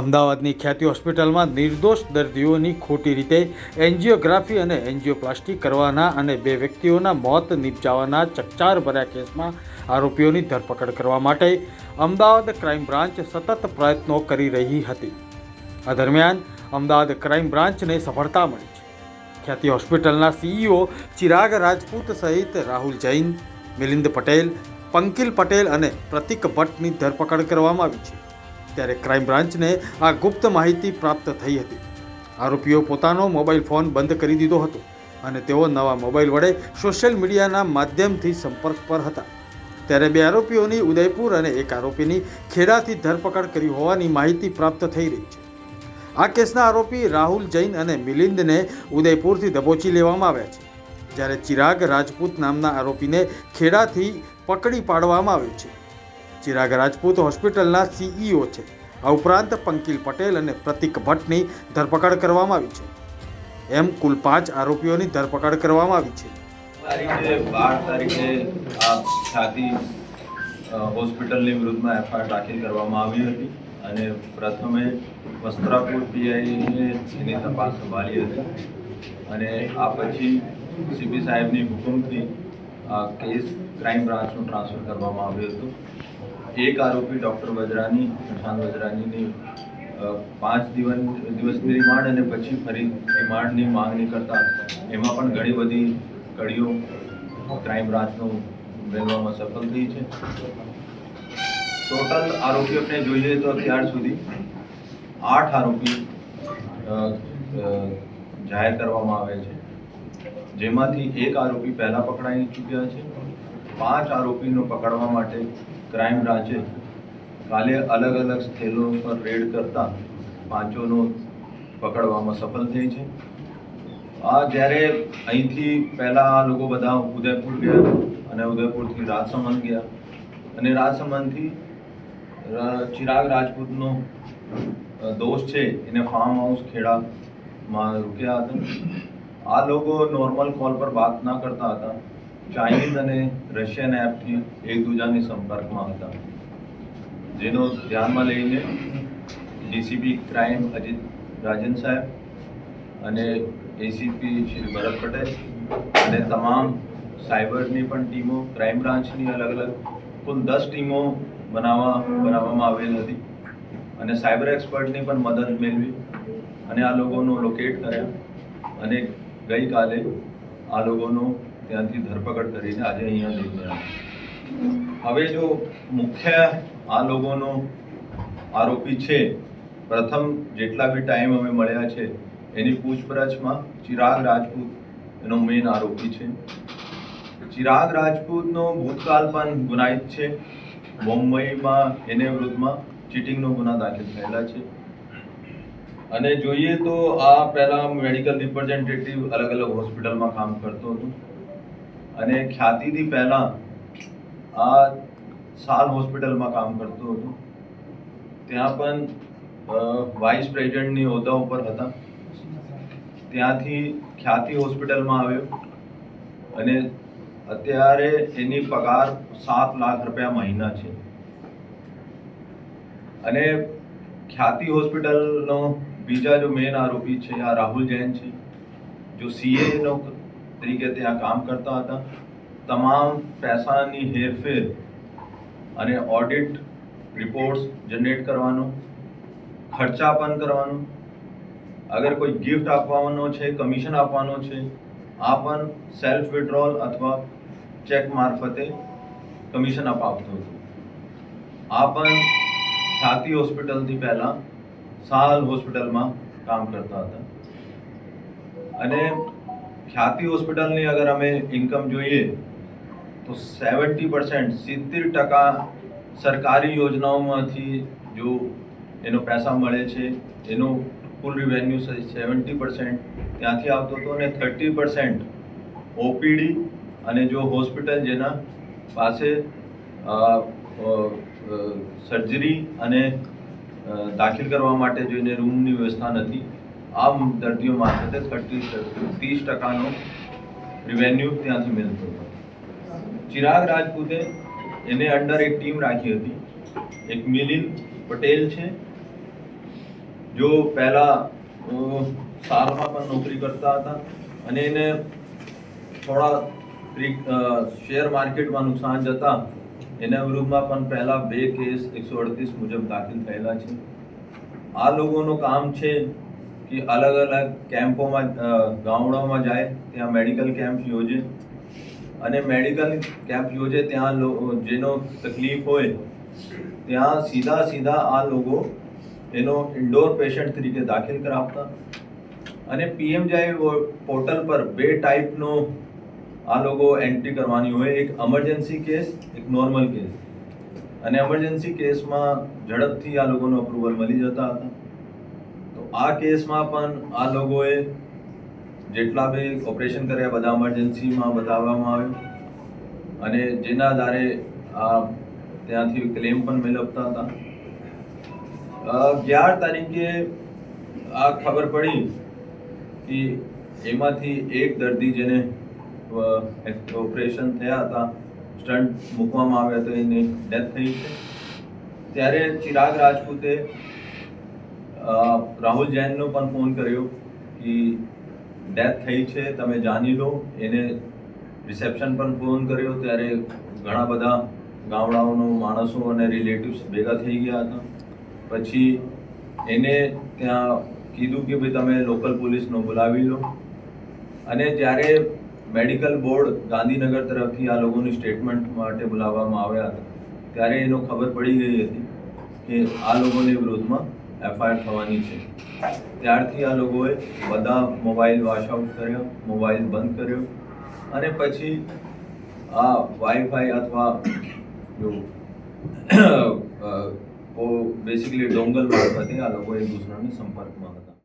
અમદાવાદની ખ્યાતિ હોસ્પિટલમાં નિર્દોષ દર્દીઓની ખોટી રીતે એન્જિયોગ્રાફી અને એન્જિયોપ્લાસ્ટી કરવાના અને બે વ્યક્તિઓના મોત નિપજાવવાના ચકચાર ભર્યા કેસમાં આરોપીઓની ધરપકડ કરવા માટે અમદાવાદ ક્રાઇમ બ્રાન્ચ સતત પ્રયત્નો કરી રહી હતી. આ દરમિયાન અમદાવાદ ક્રાઇમ બ્રાન્ચને સફળતા મળી છે. ખ્યાતિ હોસ્પિટલના સીઈઓ ચિરાગ રાજપૂત સહિત રાહુલ જૈન, મિલિંદ પટેલ, પંકિલ પટેલ અને પ્રતિક ભટ્ટની ધરપકડ કરવામાં આવી છે. ત્યારે ક્રાઇમ બ્રાન્ચને આ ગુપ્ત માહિતી પ્રાપ્ત થઈ હતી. આરોપીઓ પોતાનો મોબાઈલ ફોન બંધ કરી દીધો હતો અને તેઓ નવા મોબાઈલ વડે સોશિયલ મીડિયાના માધ્યમથી સંપર્ક પર હતા. ત્યારે બે આરોપીઓની ઉદયપુર અને એક આરોપીની ખેડાથી ધરપકડ કરી હોવાની માહિતી પ્રાપ્ત થઈ રહી છે. આ કેસના આરોપી રાહુલ જૈન અને મિલિંદને ઉદયપુરથી દબોચી લેવામાં આવ્યા છે, જ્યારે ચિરાગ રાજપૂત નામના આરોપીને ખેડાથી પકડી પાડવામાં આવ્યો છે. ચિરાગ રાજપૂત હોસ્પિટલના સીઈઓ છે. આ ઉપરાંત પંકિલ પટેલ અને પ્રતિક ભટ્ટની ધરપકડ કરવામાં આવી છે. એમ કુલ પાંચ આરોપીઓની ધરપકડ કરવામાં આવી છે. તારીખે બાર તારીખે આ ખ્યાતિ હોસ્પિટલની વિરુદ્ધમાં એફઆઈઆર દાખલ કરવામાં આવી હતી અને પ્રથમે વસ્ત્રાપુર પીઆઈએ એની તપાસ સંભાળી હતી. અને આ પછી સીપી સાહેબની હુકમથી કેસ ક્રાઇમ બ્રાન્ચનું ટ્રાન્સફર કરવામાં આવ્યું હતું. એક આરોપી ડૉક્ટર વજરાની પ્રશાંત વજરાનીની પાંચ દિવસ દિવસની રિમાન્ડ અને પછી ફરી રિમાન્ડની માંગણી કરતા એમાં પણ ઘણી બધી કડીઓ ક્રાઇમ બ્રાન્ચનું મેળવવામાં સફળ થઈ છે. ટોટલ આરોપીઓને જોઈએ તો અત્યાર સુધી આઠ આરોપી જાહેર કરવામાં આવે છે. જેમાંથી એક આરોપી પહેલા પકડાઈ ચૂક્યા છે. પાંચ આરોપીનો પકડવા માટે ક્રાઇમ બ્રાન્ચે કાલે અલગ અલગ સ્થળો પર રેડ કરતા પાંચોનો પકડવામાં સફળ થઈ છે. આ જ્યારે અહીંથી પહેલાં આ લોકો બધા ઉદયપુર ગયા અને ઉદયપુરથી રાજસમંદ ગયા અને રાજસમંદથી ચિરાગ રાજપૂતનો દોષ છે, એને ફાર્મ હાઉસ ખેડામાં રૂક્યા હતા. આ લોકો નોર્મલ કોલ પર વાત ના કરતા હતા. ચાઇનીઝ અને રશિયન એપથી એકબીજાની સંપર્કમાં હતા જેનો ધ્યાનમાં લઈને ડીસીપી ક્રાઇમ અજીત રાજન સાહેબ અને એસીપી શ્રી ભરત પટેલ અને તમામ સાયબરની પણ ટીમો, ક્રાઇમ બ્રાન્ચની અલગ અલગ કુલ દસ ટીમો બનાવવા, બનાવવામાં આવેલ હતી. અને સાયબર એક્સપર્ટની પણ મદદ મેળવી અને આ લોકોનો લોકેટ કર્યા. અને ગઈકાલે આ લોકોનો ત્યાંથી ધરપકડ કરીને આજે અહીંયા લઈને આવ્યા હવે જો મુખ્ય આ લોકોનો આરોપી છે, પ્રથમ જેટલા બી ટાઈમ અમે મળ્યા છે, એની પૂછપરછમાં ચિરાગ રાજપૂત એનો મેઇન આરોપી છે. ચિરાગ રાજપૂતનો ભૂતકાળ પણ ગુનાહિત છે. મુંબઈમાં એને વિરુદ્ધમાં ચીટિંગનો ગુના દાખલ થયેલા છે. અને જોઈએ તો આ પહેલાં મેડિકલ રિપ્રેઝેન્ટેટિવ અલગ અલગ હોસ્પિટલમાં કામ કરતો હતો. અને ખ્યાતિથી પહેલાં આ સાલ હોસ્પિટલમાં કામ કરતો હતો. ત્યાં પણ વાઇસ પ્રેસિડેન્ટની હોદ્દા ઉપર હતા. ત્યાંથી ખ્યાતિ હોસ્પિટલમાં આવ્યો. અને અત્યારે એની પગાર સાત લાખ રૂપિયા મહિના છે. અને ખ્યાતિ હોસ્પિટલનો બીજા જો મેન આરોપી છે, આ રાહુલ જૈન છે, જો સીએ નો તરીકે ત્યાં કામ કરતા હતા. તમામ પૈસાની હેરફેર અને ઓડિટ રિપોર્ટ્સ જનરેટ કરવાનો, ખર્ચા પણ કરવાનો. અગર કોઈ ગિફ્ટ આપવાનો છે કમિશન આપવાનો છે, આ પણ સેલ્ફ વિડ્રોલ અથવા ચેક મારફતે કમિશન અપાવતો હતો. આ પણ ખ્યાતિ હોસ્પિટલથી પહેલા, સાલ હોસ્પિટલમાં કામ કરતા હતા. અને ખ્યાતિ હોસ્પિટલની અગર અમે ઇન્કમ જોઈએ, તો સેવન્ટી પર્સન્ટ સિત્તેર ટકા સરકારી યોજનાઓમાંથી જો એનો પૈસા મળે છે, એનો કુલ રિવેન્યુ સેવન્ટી પર્સન્ટ ત્યાંથી આવતો હતો અને થર્ટી પર્સન્ટ ઓપીડી અને જો હોસ્પિટલ જેના પાસે સર્જરી અને દાખલ કરવા માટે જોઈને રૂમની વ્યવસ્થા નથી આ દર્દીઓ મારફતે ત્રીસ ટકાનો રિવેન્યુ ત્યાંથી મળતો હતો ચિરાગ રાજપૂતે એને અંડર એક ટીમ રાખી હતી એક મિલિન પટેલ છે જો પહેલા સારમાં પણ નોકરી કરતા હતા અને એને થોડા શેર માર્કેટમાં નુકસાન જતા એના વિરુદ્ધમાં પણ પહેલા બે કેસ એકસો અડતીસ મુજબ દાખલ થયેલા છે આ લોકોનું કામ છે કે અલગ અલગ કેમ્પોમાં ગામડાઓમાં જાય, ત્યાં મેડિકલ કેમ્પ યોજે. અને મેડિકલ કેમ્પ યોજે ત્યાં જેનો તકલીફ હોય, ત્યાં સીધા સીધા આ લોકો એનો ઇન્ડોર પેશન્ટ તરીકે દાખલ કરાવતા. અને પીએમજાઈ પોર્ટલ પર બે ટાઈપનો આ લોકો એન્ટ્રી કરવાની હોય. એક એમરજન્સી કેસ, એક નોર્મલ કેસ. અને એમરજન્સી કેસમાં ઝડપથી આ લોકોનો અપ્રુવલ મળી જતા હતા. આ કેસમાં પણ આ લોકોએ જેટલા બી ઓપરેશન કર્યા, બધા ઇમરજન્સીમાં બતાવવામાં આવ્યું. અને જેના આધારે આ ત્યાંથી ક્લેમ પણ મેળવતા હતા. અગિયાર તારીખે આ ખબર પડી કે એમાંથી એક દર્દી જેને ઓપરેશન થયા હતા સ્ટન્ટ મૂકવામાં આવ્યા હતા એની ડેથ થઈ છે. ત્યારે ચિરાગ રાજપૂતે રાહુલ જૈનનો પણ ફોન કર્યો કે ડેથ થઈ છે, તમે જાણી લો. એને રિસેપ્શન પણ ફોન કર્યો, ત્યારે ઘણા બધા ગામડાઓનો માણસો અને રિલેટિવ્સ ભેગા થઈ ગયા હતા. પછી એને ત્યાં કીધું કે ભાઈ, તમે લોકલ પોલીસનો બોલાવી લો. અને જ્યારે મેડિકલ બોર્ડ ગાંધીનગર તરફથી આ લોકોની સ્ટેટમેન્ટ માટે બોલાવવામાં આવ્યા હતા, ત્યારે એનો ખબર પડી ગઈ હતી કે આ લોકોની વિરુદ્ધમાં એફઆઈઆર થવાની છે. ત્યારથી આ લોકોએ બધા મોબાઈલ વોશ આઉટ કર્યો, મોબાઈલ બંધ કર્યો અને પછી આ વાઈફાઈ અથવા જો બેસિકલી ડોંગલ મારફતે આ લોકો એક દૂસરાના સંપર્કમાં હતા.